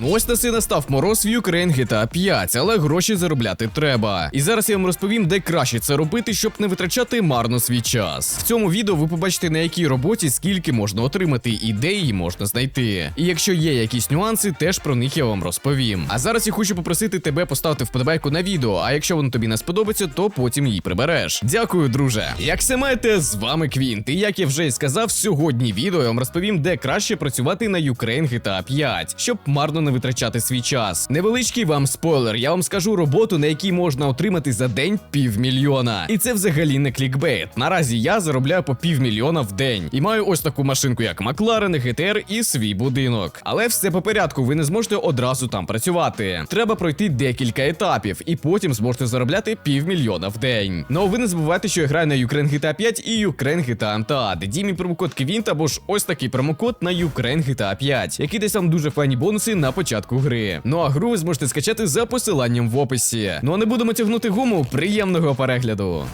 Ну, Ось таси настав мороз в Ukraine GTA 5, але гроші заробляти треба. І зараз я вам розповім, де краще це робити, щоб не витрачати марно свій час. В цьому відео ви побачите на якій роботі скільки можна отримати і де її можна знайти. І якщо є якісь нюанси, теж про них я вам розповім. А зараз я хочу попросити тебе поставити вподобайку на відео. А якщо воно тобі не сподобається, то потім її прибереш. Дякую, друже. Як все маєте, з вами Квінт. І як я вже й сказав, сьогодні відео я вам розповім, де краще працювати на Ukraine GTA 5, щоб марно не витрачати свій час. Невеличкий вам спойлер. Я вам скажу роботу, на якій можна отримати за день півмільйона. І це взагалі не клікбейт. Наразі я заробляю по півмільйона в день і маю ось таку машинку, як Макларен, GTR і свій будинок. Але все по порядку, ви не зможете одразу там працювати. Треба пройти декілька етапів, і потім зможете заробляти півмільйона в день. Ну ви не забувайте, що я граю на Ukraine GTA 5 і Ukraine GTA Untitled. дій мій промокод Квінт або ж ось такий промокод на Ukraine GTA 5, який дасть вам дуже файні бонуси на початку гри. Ну а гру зможете скачати за посиланням в описі. Ну а не будемо тягнути гуму. Приємного перегляду.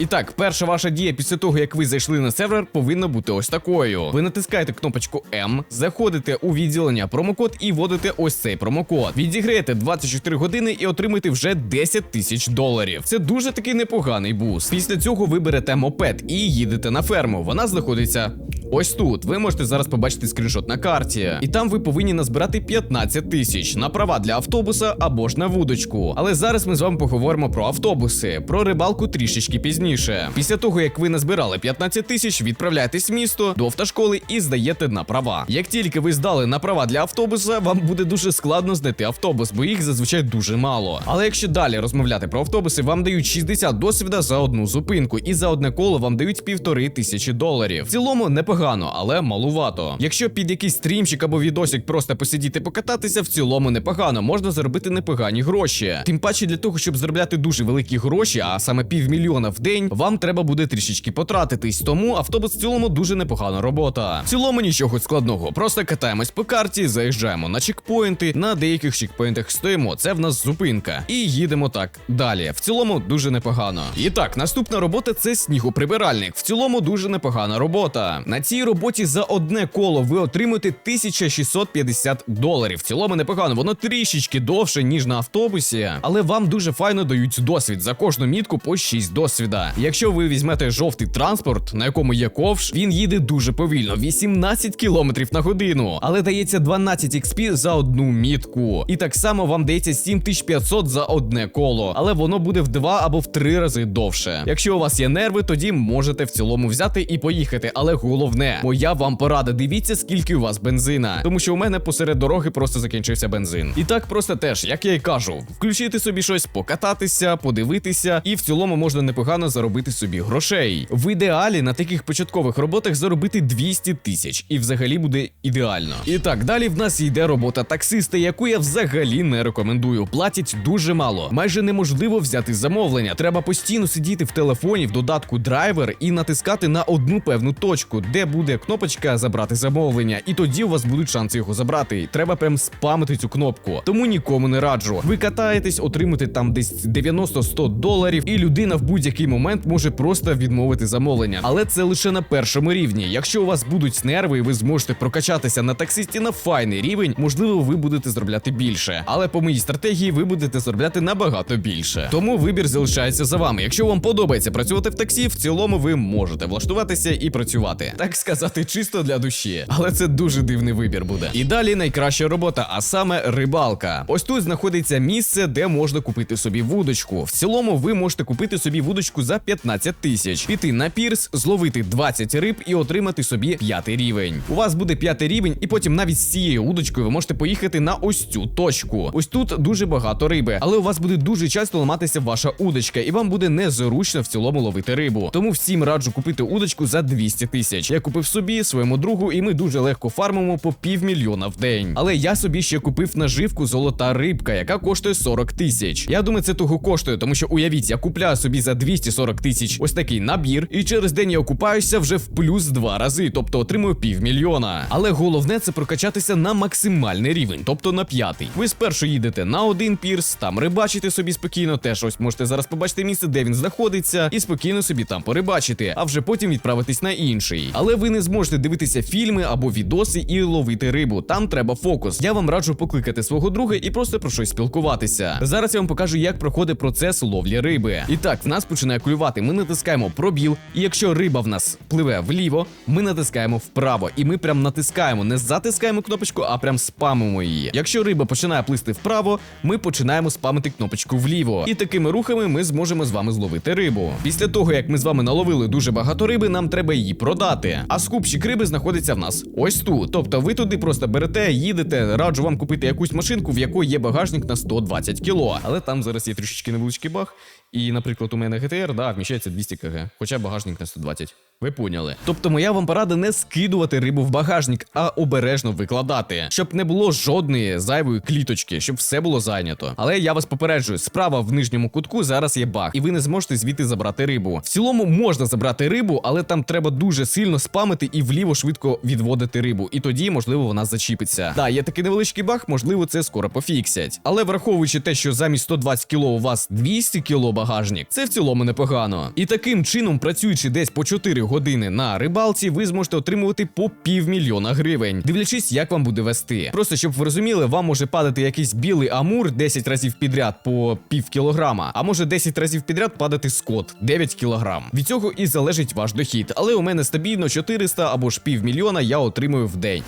І так, перша ваша дія після того, як ви зайшли на сервер, повинна бути ось такою. Ви натискаєте кнопочку М, заходите у відділення промокод і вводите ось цей промокод. Відіграєте 24 години і отримаєте вже 10 тисяч доларів. Це дуже такий непоганий буст. Після цього ви берете мопед і їдете на ферму. Вона знаходиться. Ось тут ви можете зараз побачити скріншот на карті, і там ви повинні назбирати 15 тисяч на права для автобуса або ж на вудочку. Але зараз ми з вами поговоримо про автобуси, про рибалку трішечки пізніше. Після того як ви назбирали 15 тисяч, відправляєтесь в місто до автошколи і здаєте на права. Як тільки ви здали на права для автобуса, вам буде дуже складно знайти автобус, бо їх зазвичай дуже мало. Але якщо далі розмовляти про автобуси, вам дають 60 досвіда за одну зупинку, і за одне коло вам дають півтори тисячі доларів. В цілому непогано, але малувато. Якщо під якийсь стрімчик або відосик просто посидіти покататися, в цілому непогано, можна заробити непогані гроші. Тим паче для того, щоб заробляти дуже великі гроші, а саме півмільйона в день, вам треба буде трішечки потратитись. Тому автобус в цілому дуже непогана робота. В цілому нічого складного. Просто катаємось по карті, заїжджаємо на чекпоінти. На деяких чекпоінтах стоїмо. Це в нас зупинка. І їдемо так далі. В цілому дуже непогано. І так, наступна робота це снігоприбиральник. В цілому дуже непогана робота. На цій роботі за одне коло ви отримуєте 1650 доларів. В цілому непогано, воно трішечки довше, ніж на автобусі, але вам дуже файно дають досвід за кожну мітку по 6 досвіда. Якщо ви візьмете жовтий транспорт, на якому є ковш, він їде дуже повільно, 18 км на годину, але дається 12 XP за одну мітку. І так само вам дається 7500 за одне коло, але воно буде в два або в три рази довше. Якщо у вас є нерви, тоді можете в цілому взяти і поїхати. Але головне, моя вам порада, дивіться, скільки у вас бензина, тому що у мене посеред дороги просто закінчився бензин. І так просто теж, як я й кажу, включити собі щось, покататися, подивитися, і в цілому можна непогано заробити собі грошей. В ідеалі на таких початкових роботах заробити 200 тисяч, і взагалі буде ідеально. І так, далі в нас йде робота таксиста, яку я взагалі не рекомендую. Платять дуже мало, майже неможливо взяти замовлення. Треба постійно сидіти в телефоні в додатку драйвер і натискати на одну певну точку, де буде кнопочка забрати замовлення, і тоді у вас будуть шанси його забрати. Треба прям спамити цю кнопку. Тому нікому не раджу. Ви катаєтесь, отримуєте там десь 90-100 доларів, і людина в будь-який момент може просто відмовити замовлення. Але це лише на першому рівні. Якщо у вас будуть нерви, і ви зможете прокачатися на таксисті на файний рівень, можливо, ви будете заробляти більше. Але по моїй стратегії ви будете заробляти набагато більше. Тому вибір залишається за вами. Якщо вам подобається працювати в таксі, в цілому ви можете влаштуватися і працювати, так сказати, чисто для душі. Але це дуже дивний вибір буде. І далі найкраща робота, а саме рибалка. Ось тут знаходиться місце, де можна купити собі вудочку. В цілому ви можете купити собі вудочку за 15 тисяч, піти на пірс, зловити 20 риб і отримати собі п'ятий рівень. У вас буде п'ятий рівень, і потім навіть з цією удочкою ви можете поїхати на ось цю точку. Ось тут дуже багато риби, але у вас буде дуже часто ламатися ваша удочка, і вам буде незручно в цілому ловити рибу. Тому всім раджу купити удочку за 200 тисяч. Я купив собі своєму другу, і ми дуже легко фармимо по півмільйона в день. Але я собі ще купив наживку золота рибка, яка коштує 40 тисяч. Я думаю, це того коштує, тому що уявіть, я купляю собі за 240 40 тисяч ось такий набір, і через день я окупаюся вже в плюс два рази, тобто отримую півмільйона. Але головне це прокачатися на максимальний рівень, тобто на п'ятий. Ви спершу їдете на один пірс, там рибачите собі спокійно, теж ось можете зараз побачити місце, де він знаходиться, і спокійно собі там порибачити, а вже потім відправитись на інший. Але ви не зможете дивитися фільми або відоси і ловити рибу. Там треба фокус. Я вам раджу покликати свого друга і просто про щось спілкуватися. Зараз я вам покажу, як проходить процес ловлі риби. І так, в нас починає клювати. Ми натискаємо пробіл, і якщо риба в нас пливе вліво, ми натискаємо вправо. І ми прям натискаємо, не затискаємо кнопочку, а прям спамимо її. Якщо риба починає плисти вправо, ми починаємо спамити кнопочку вліво. І такими рухами ми зможемо з вами зловити рибу. Після того, як ми з вами наловили дуже багато риби, нам треба її продати. А скупщик риби знаходиться в нас ось тут. Тобто ви туди просто берете, їдете. Раджу вам купити якусь машинку, в якої є багажник на 120 кг. Але там зараз є трішечки невеличкий баг. І, наприклад, у мене GTR, да, вміщається 200 кг, хоча багажник на 120. Ви поняли. Тобто, моя вам порада не скидувати рибу в багажник, а обережно викладати, щоб не було жодної зайвої кліточки, щоб все було зайнято. Але я вас попереджую, справа в нижньому кутку зараз є баг, і ви не зможете звідти забрати рибу. В цілому можна забрати рибу, але там треба дуже сильно спамити і вліво швидко відводити рибу. І тоді, можливо, вона зачіпиться. Да, є такий невеличкий баг, можливо, це скоро пофіксять. Але враховуючи те, що замість 120 кг у вас 200 кг багажник, це в цілому непогано. І таким чином, працюючи десь по 4 години на рибалці, ви зможете отримувати по півмільйона гривень, дивлячись, як вам буде вести. Просто щоб ви розуміли, вам може падати якийсь білий амур 10 разів підряд по пів кілограма, а може 10 разів підряд падати скот 9 кілограм. Від цього і залежить ваш дохід. Але у мене стабільно 400 або ж півмільйона я отримую в день.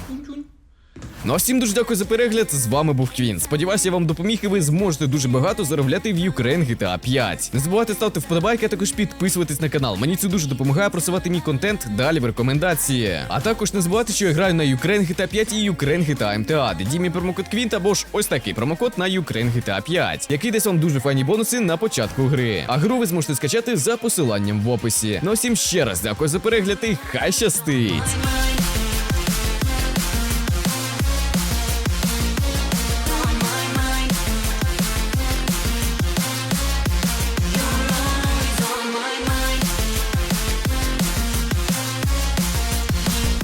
Ну а всім дуже дякую за перегляд. З вами був Квін. Сподіваюся, я вам допоміг, і ви зможете дуже багато заробляти в Ukraine GTA 5. Не забувайте ставити вподобайки, а також підписуватись на канал. Мені це дуже допомагає просувати мій контент далі в рекомендації. А також не забувайте, що я граю на Ukraine GTA 5 і Ukraine GTA MTA, де дій мій промокод Квінт або ж ось такий промокод на Ukraine GTA 5, який дасть вам дуже файні бонуси на початку гри. А гру ви зможете скачати за посиланням в описі. Ну а всім ще раз дякую за перегляд і хай щастить!